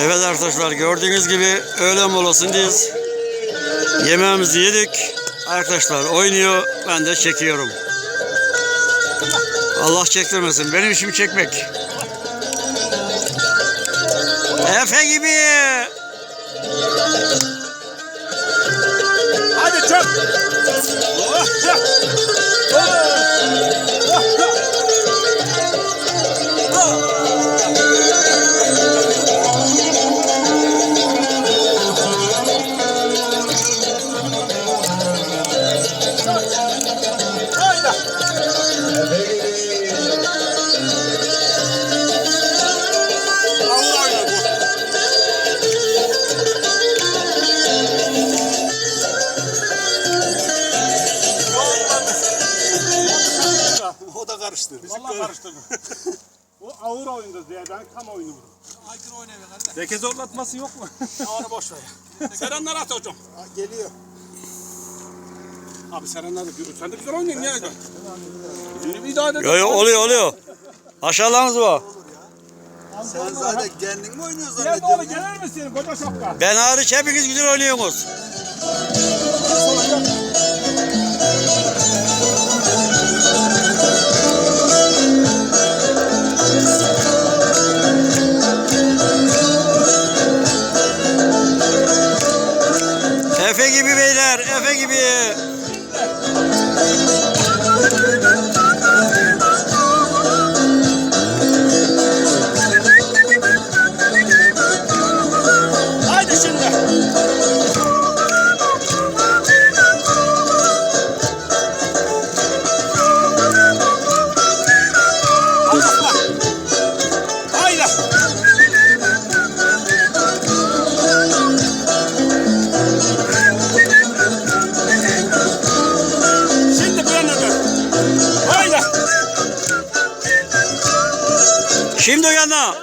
Evet arkadaşlar gördüğünüz gibi öğlen molasındayız. Yemeğimizi yedik. Arkadaşlar oynuyor. Ben de çekiyorum. Allah çektirmesin. Benim işim çekmek. Efe gibi. Hadi çök. Oh, Karıştı. Vallahi karıştırdım. o ağır oyundu diye ben tam oyunu vurdum. Aykırı oynayın. Zeki zorlatması yok mu? Ağır boş ver. Serenler at hocam. Geliyor. Abi Serenler de sen de güzel oynuyorsun ya. Şimdi bir et. Yo, yo, oluyor oluyor. Aşağılarınız var. Sen zaten kendin mi oynuyorsun Gel zannediyorsun? oğlum gelir misin koca şapka? Ben hariç hepiniz güzel oynuyorsunuz. Şimdi o yana.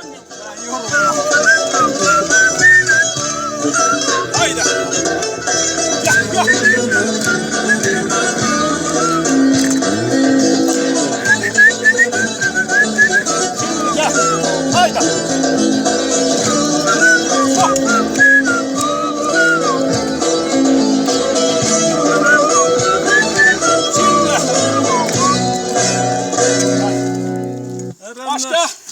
Haydi. Ya, ya. Gel. Haydi. Oh. Şimdi.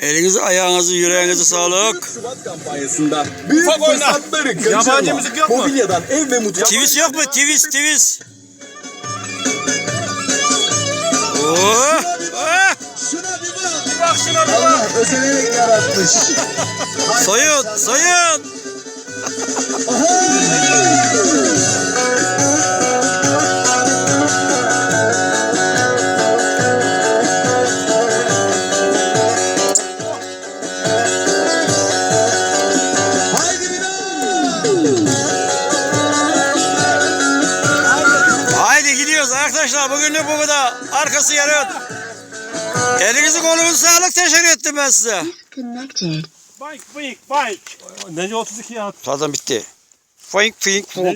Elinizi, ayağınızı, yüreğinizi sağlık. Şubat kampanyasında büyük Ufak fırsatları kaçırma. Yabancı müzik yok mu? Mobilyadan ev ve mutfak Twist yok mu? Twist, twist. Oh, oh. Şuna bir bak. Bir bak şuna bir bak. Allah özenerek yaratmış. Soyun, soyun. Arkadaşlar. Bugünlük bu kadar. Arkası yarın. Elinizi kolunuzu sağlık. Teşekkür ettim ben size. Bike, bike, bike. Nece 32 ya. Zaten bitti. Fink fink fink.